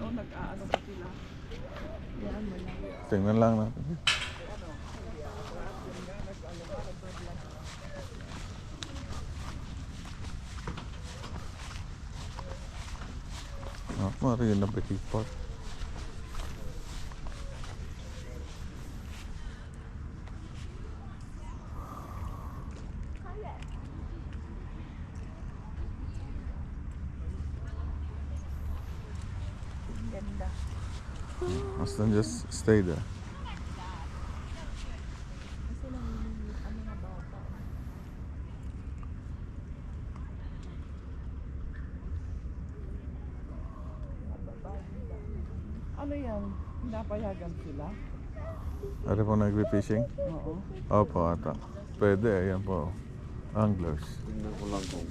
o nag-aano pa sila. Yan mo lang. Tingnan lang natin. Ah, Marina Bay Park. Ang ganda. Basta just stay there. Ano yan? Pinapayagan sila? Ari po nagbe-fishing? Oo. Opo, ata. Pwede, ayan po. Anglers. Tingnan ko lang kung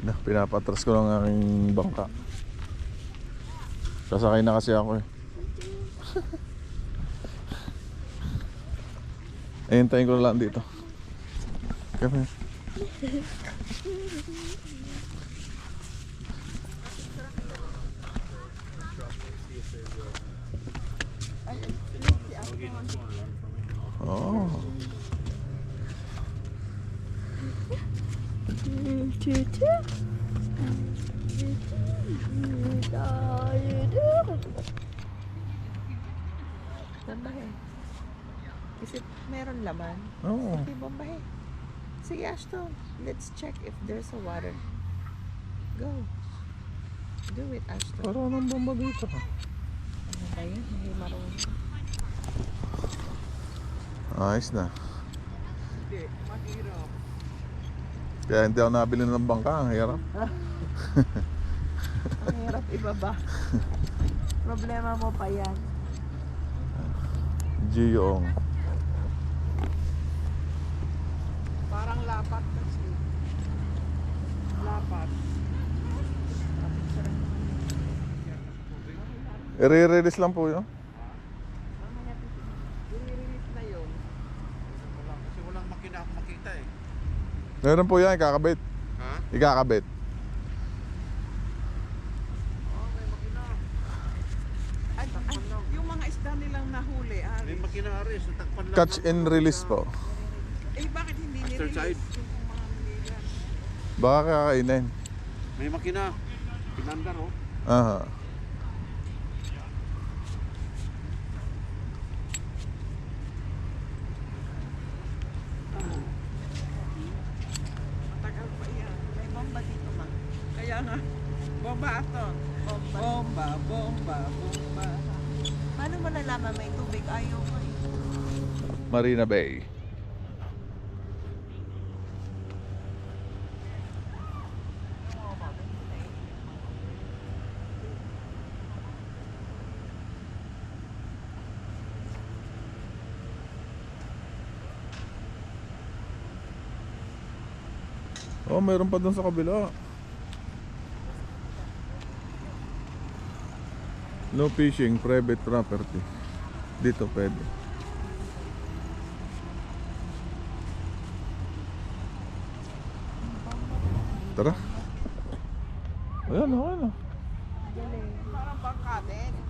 Pina, pinapatras ko lang ang aking bangka. Sasakay na kasi ako eh. Ayuntayin ko lang dito. Come here. Oh. Ganda eh. Is it meron laman? Oh. Hindi bombahe. Sige Ashton, let's check if there's a water. Go. Do it Ashton. Parang nang bomba dito. Ano ba yun? Hindi marunong. Ayos na. Hindi, mahirap. Kaya hindi ako nabili ng bangka. Ang hirap. Ang hirap ibaba. Problema mo pa yan. Giyong. Parang lapat kasi. Lapat. I-release lang po yun. I-release na yun. wala, kasi walang makita eh. Meron po yan, ikakabit. Ha? Ikakabit. Oh, may makina. Ay, ay, yung mga isda nilang nahuli, ah, May makina aris, natakpan lang. Catch and release po. eh bakit hindi After nirelease side. yung mga nila? Baka kakainin. May makina. Pinandar oh. Aha. Matagal pa yan. May bomba dito ma. Kaya nga, bomba aton. Bomba. Bomba, bomba, bomba. Paano mo nalaman may tubig? Ayaw ko. Marina Bay. Oh, mayroon pa dun sa kabila. No fishing, private property. Dito pwede. Tara. Ayan, okay na. Parang bangka din.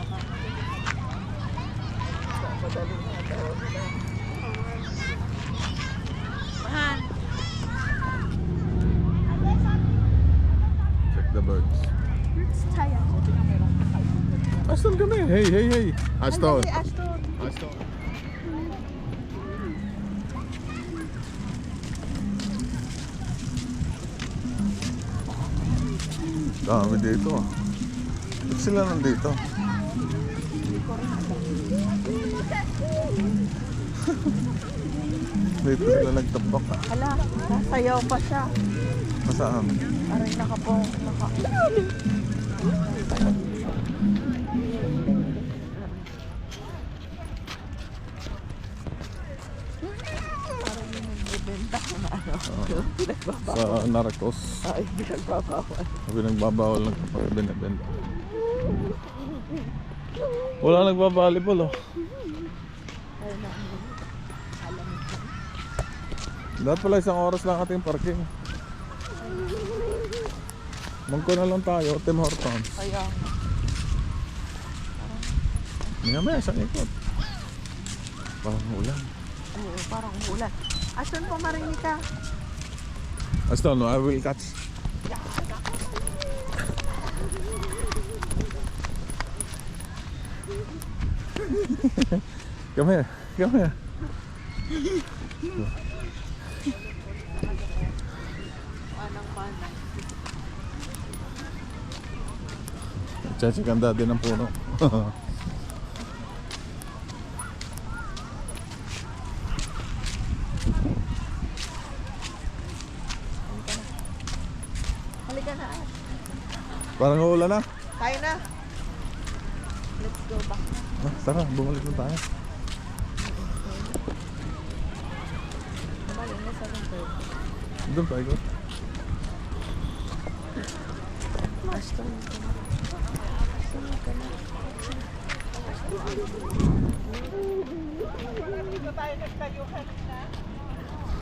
Check the birds. Aston kami. Hey, hey, hey. Aston. Ay, Ashton. Aston. Dami dito. Ba't sila nandito? Dito sila nagtabak ah. Hala, nasayaw pa siya. Masaan? Aray nakapo. Naka... Pinagbabawal. Sa Narcos. Ay, pinagbabawal. Pinagbabawal ng kapag binibenta. Wala nagbabalibol oh. Ay, na, ano. Alam mo. Dapat pala isang oras lang ating parking. Mangko na lang tayo, Tim Hortons. Kaya, Maya maya, isang ikot. Parang ulan. oo, parang ulan. Asan po marinig ka? Aston, no, I will catch. come here, come here. Chechekan dati ng puno. Halika na. Parang uulan na. Tayo na. Let's go back. Ah, tara, bumalik na tayo. Balik na sa lungkod. Doon tayo. go. Ashton. Ashton ka na.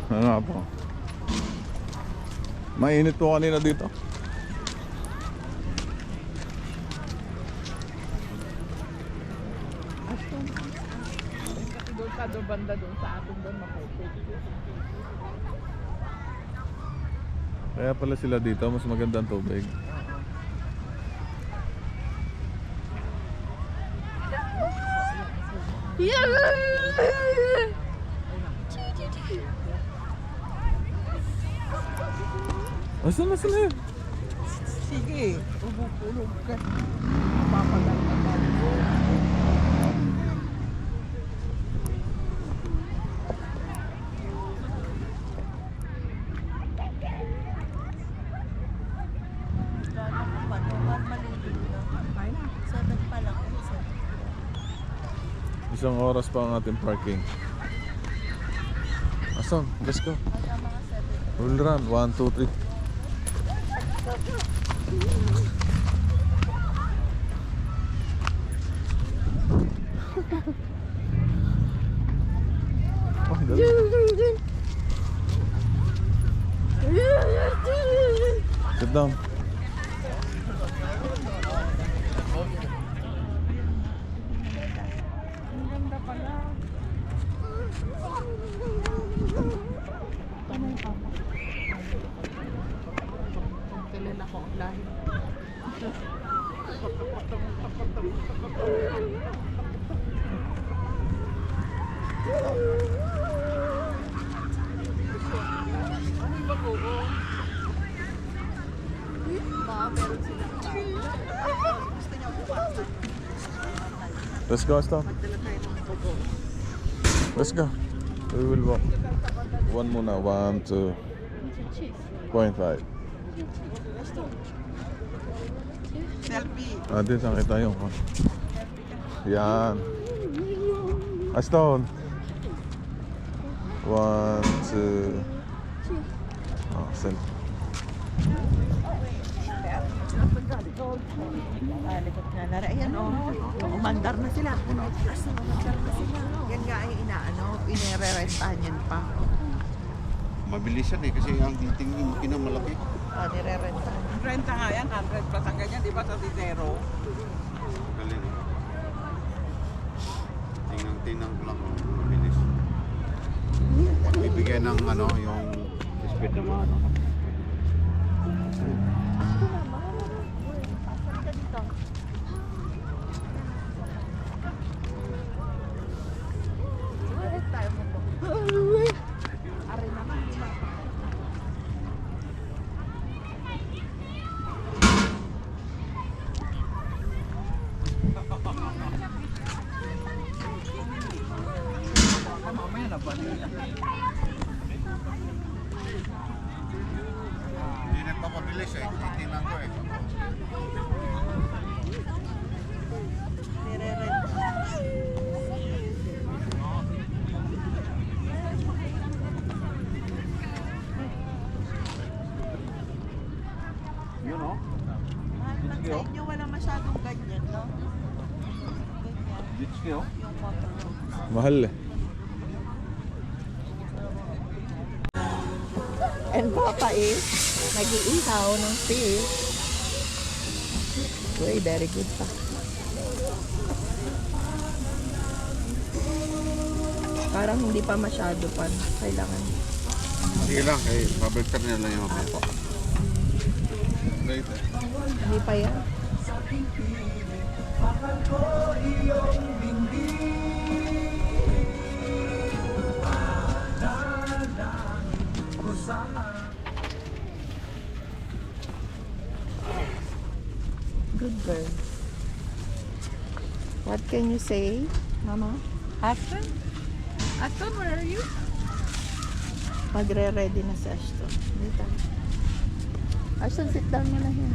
Ano nga po? Mainit po kanina dito. Kaya pala sila dito, mas maganda ang tubig. Asan na sila? Sige, ubog-ulog ka. Mapapagal ka pa. Seven pa lang. Isang oras pa ang ating parking. Asan? Let's go. We'll run. One, two, three. Oh, dali. Sit down. Let's go, stop. Let's go. We will walk. One muna. One, two. Point five. Selfie. Ah, dito nakita yung... Yan. Aston. One, two. Oh, selfie. Ah, likod nga na. Ayan, oh. Umandar na sila. Umandar na sila. Yan nga ay inaano, inire-rentahan yan pa. Mabilisan eh kasi ang dating yung makina malaki. Ah, nire-renta. Renta nga yan, 100 plus ang ganyan, di ba sa zero? Galing. eh. Tingnan, tingnan ko lang. Mabilis. Bibigyan ng ano, yung speed na mga ano. Hindi nagpapabilis eh. Titingnan ko eh. Yun. Mahal sa inyo, wala masyadong ganyan, no? Ganyan, oh. yung motor. Mahal eh. And Papa is nag-iihaw ng fish. Uy, very good pa. Parang hindi pa masyado pa. Kailangan. Sige lang, eh, babaliktad niya lang yung mamaya. Right eh. Hindi pa yan. Good girl. What can you say, Mama? Ashton? Ashton, where are you? Magre-ready na si Ashton. Dito. Ashton, sit down mo na yan.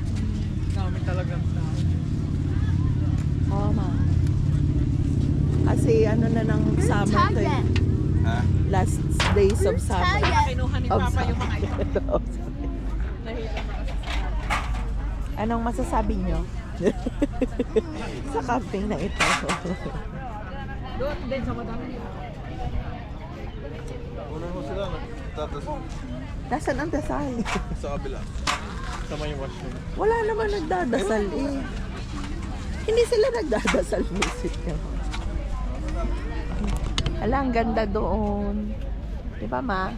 Dami talagang tao. Oo, ma. Kasi ano na ng summer to eh. Ha? Last days of summer. Kinuha ni Papa yung mga ito. Nahila na kasi sa Anong masasabi nyo? sa camping na ito. Doon din sa madami. Una mo sila? Tapos Nasaan ang dasal? sa kabila. Sama yung washroom. Wala naman nagdadasal eh. Hindi sila nagdadasal visit ka. Ala, ang ganda doon. Di ba, ma?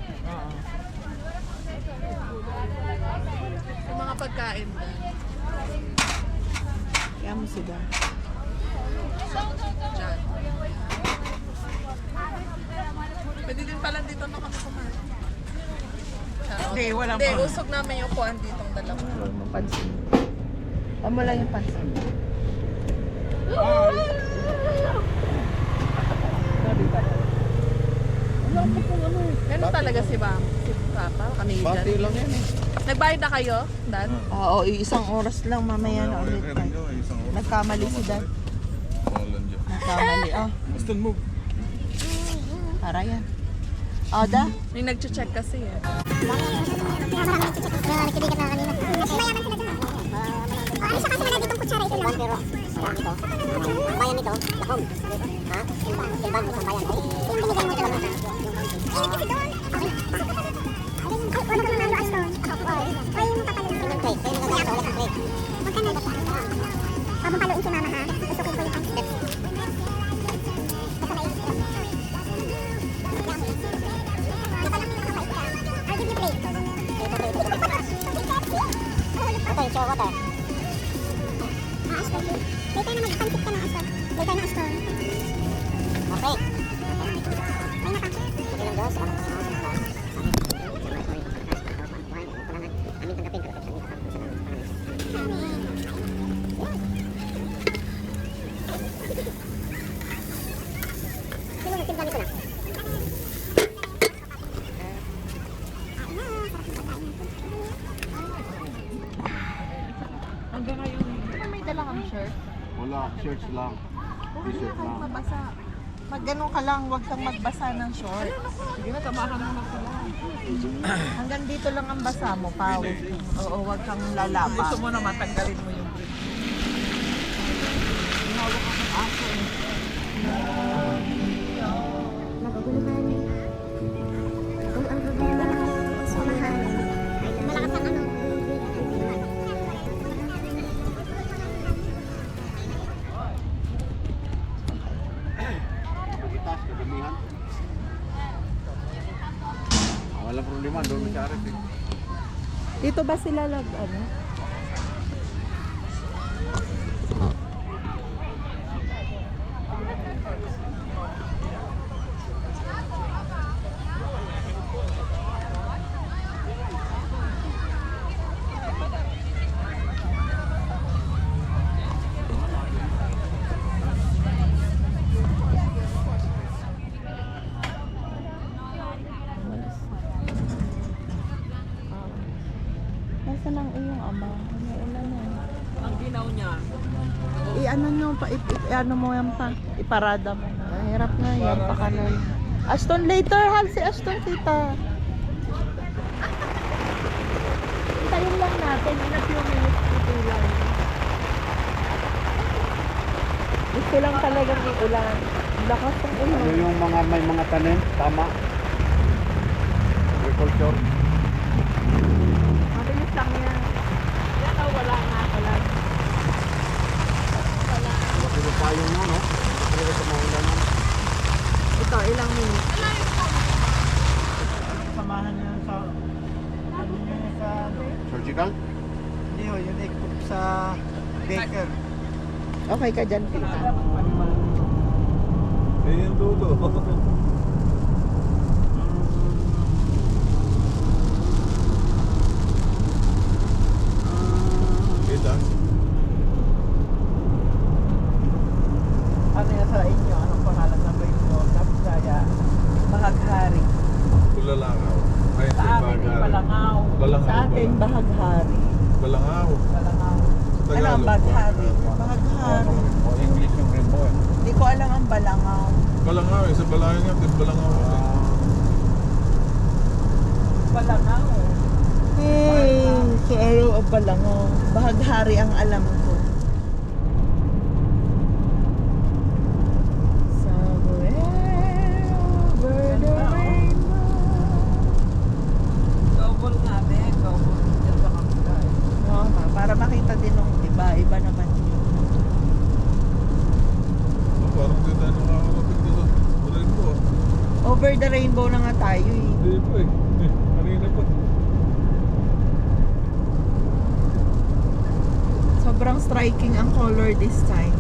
Yung mga pagkain doon. Kaya mo sila. Diyan. Pwede din pala dito na kami kumain. Hindi, walang Hindi, pa. usog namin yung kuhan ditong dalawa. Huwag mo pansin. Tama lang yung pansin. Ganun talaga si Bam. Si Papa, kami Bati dyan. lang yan eh. Nagbayad na kayo, Dad? Oo, isang oras lang mamaya na ulit. Nagkamali si Dad. Nagkamali. Oh, Aston move. para yan. Oh, da. May nag-check kasi eh. Bayan nito. Ha? Silban, isang bayan. Ay, yung binigay mo ito. Eh, kasi doon. Ay, wala kang nalo as doon. Ay, yung papalo. Yung crate. Kaya nagagawa ulit ang crate. Huwag ka na. Huwag mong paluin si mama ha. Gusto ko yung ko. Plate. Water. Ah, Aston. Tayo na mag-pansip ka ng. May tayo ng Aston. Okay. Wala, shirts lang. T-shirt lang. Mabasa. Pag ganun ka lang, huwag kang magbasa ng short. Sige na, tamahan mo na sila. Hanggang dito lang ang basa mo, pawis. Oo, huwag kang lalapa. Gusto mo na matanggalin mo yung brief. Naguguluhan. Kung ang kaganda ba sila lag, ano? Nasaan ang iyong ama? May ulan na. Ang ginaw niya. Pa, i- i- ano mo yan pa, iparada mo na. Hirap nga yan, pa kanon. Ashton later, hal si Ashton kita. Hintayin lang natin, in a few minutes dito lang. Gusto lang talagang ulan. Lakas ng ulan. Ano yung mga may mga tanim? Tama. Agriculture. Mabilis lang. Yan o, wala na pala. Pero tayo na, no? Pero sa mga ulan na. Ito, ilang minutes. Samahan niya sa ano niya sa Surgical? hindi ho, yung equip sa baker. Okay ka dyan, tita. Eh, yung dulo. Kita? Ano yan sa inyo? Anong pangalan ng bayo mo? Kapsaya. Mahaghari. Bulalakaw. Ay, Sa amin, Balangaw. Balangaw. Balangaw. Sa atin, bahaghari. Balangaw. Balangaw. Sa Ano ang Tagalog. baghari? Baghari. O English yung rimbo eh. Hindi ko alam ang balangaw. Balangaw. eh. Sa Balayan nga, din Balangaw. Balangaw. Hey, so araw ang balangaw. Bahaghari ang alam ko. Iba. Naman yun. Oh, parang di tayo nakakapit na sa rainbow. ah. Over the rainbow na nga tayo eh. Hindi eh. Eh, Kanina pa. Sobrang striking ang color this time.